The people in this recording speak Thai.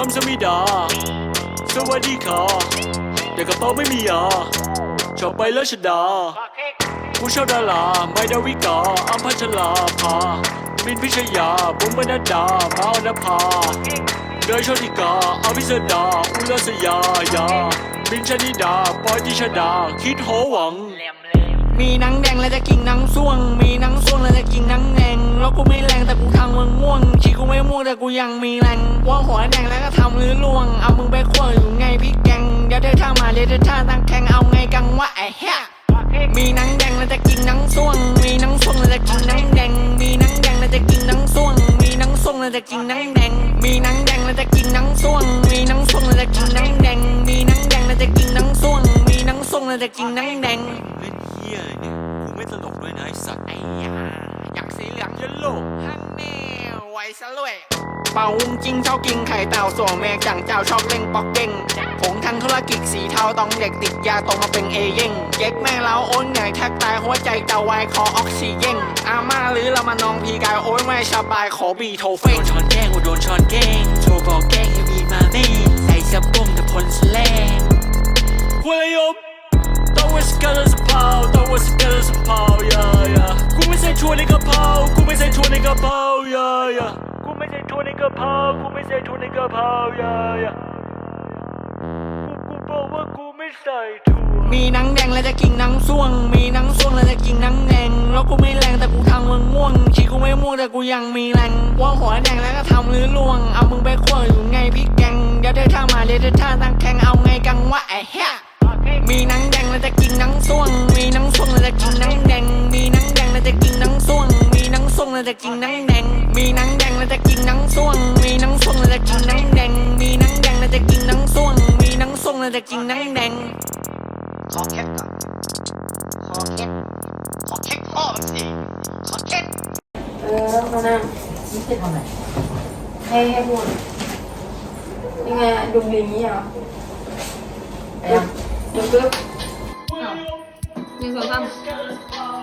คำสมิดา สวัสดีค่ะแต่กระเป๋าไม่มียาชอบไปแล้วชดา ผู้ช่าดาราไม่ดาวิกาอัมพัชลาภาบินพิชยาบุ๋มบรรดามาอนภาเดยโชติกาอภิสดา อุลสยายาบินชนิดา ปอยติชดา คิดโหวัง มีนังแดงแล้วจะกินหนังส่วง มีนังส่วงแล้วจะกินหนังแดงแล้วกูไม่แรง มึงม่วงชีกูไม่ม่วงแต่กูยังมีแรงว่าหัวแดงแล้วก็ทำหรือล่วง เอามึงไปขั้วอยู่ไงพี่แกงเดี๋ยวเธอท่ามาเดี๋ยวเธอท่าตั้งแข่งเอาไงกังวะไอ้เหี้ยมีหนังแดงแล้วจะกินหนังส่วง มีหนังส่วงแล้วจะกินหนังแดง มีหนังแดงแล้วจะกินหนังส่วง มีหนังส่วงแล้วจะกินหนังแดง มีหนังแดงแล้วจะกินหนังส่วง มีหนังส่วงแล้วจะกินหนังแดง มีหนังแดงแล้วจะกินหนังส่วง มีหนังส่วงแล้วจะกินหนังแดงเล่นเฮียอะไรเนี่ยกูไม่ตลกด้วยนะไอสัตว์ไอ้ยาอยากสีเหลืองเยลโลฮันแน่ไว้ ซะเลยเป่าวุ้งจริงชอบกินไข่เต่าส่วนแม่จังเจ้าชอบเล่งปอกเด้งผงทางธุรกิจสีเทาต้องเด็กติดยาตรงมาเป็นเอเย่งเย็กแม่เราโอนใหญ่แทบตายหัวใจจะวายคอออกซิเจนอาม่าหรือเรามานองพีกายโอ้ยไม่สบายขอบีโทเฟโดงนช้อนแกล้งกูโดนช้อนแกล้งโทรบอกแกล้งให้มีมาแม่ใส่สะโพงแต่พลสแลงหัวยบต้อง ว่าสกัดสะเพราต้องว่าสกัดสะเพรายายากูไม่ใส่ถั่วในกะเพรากูไม่ใส่ถั่วในกะเพรายายากูไม่ใส่ถั่วในกะเพรากูไม่ใส่ถั่วในกะเพรายายากูกูบอกว่ากูไม่ใส่ถั่วมีหนังแดงแล้วจะกินหนังส่วง มีหนังส่วงแล้วจะกินหนังแดง แล้วกูไม่แรงแต่กูทำมึงม่วงชีกูไม่ม่วงแต่กูยังมีแรงว่าหัวแดงแล้วก็ทำหรือล่วง เอามึงไปขั้วอยู่ไงพี่แกงเดี๋ยวเธอท่ามาเดี๋ยวเธอท่าตั้งแข่งเอาไงกังวะไอ้เหี้ยมีหนัง จะกินหนังแดง มีหนังแดงแล้วจะกินหนังส่วง มีหนังส่วงแล้วจะกินหนังแดง มีหนังแดงแล้วจะกินหนังส่วง มีหนังส่วงแล้วจะกินหนังแดง มีหนังแดงแล้วจะกินหนังส่วง มีหนังส่วงแล้วจะกินหนังแดง ขอเค็ดก่อนขอเค็ดขอเค็ดพ่อมันสิขอเค็ดเออมานั่งนี่จะทำไมให้ให้พูดยังไงอะดุมอย่างนี้เหรอไปยังดุมปึ๊บ หนึ่งสองสาม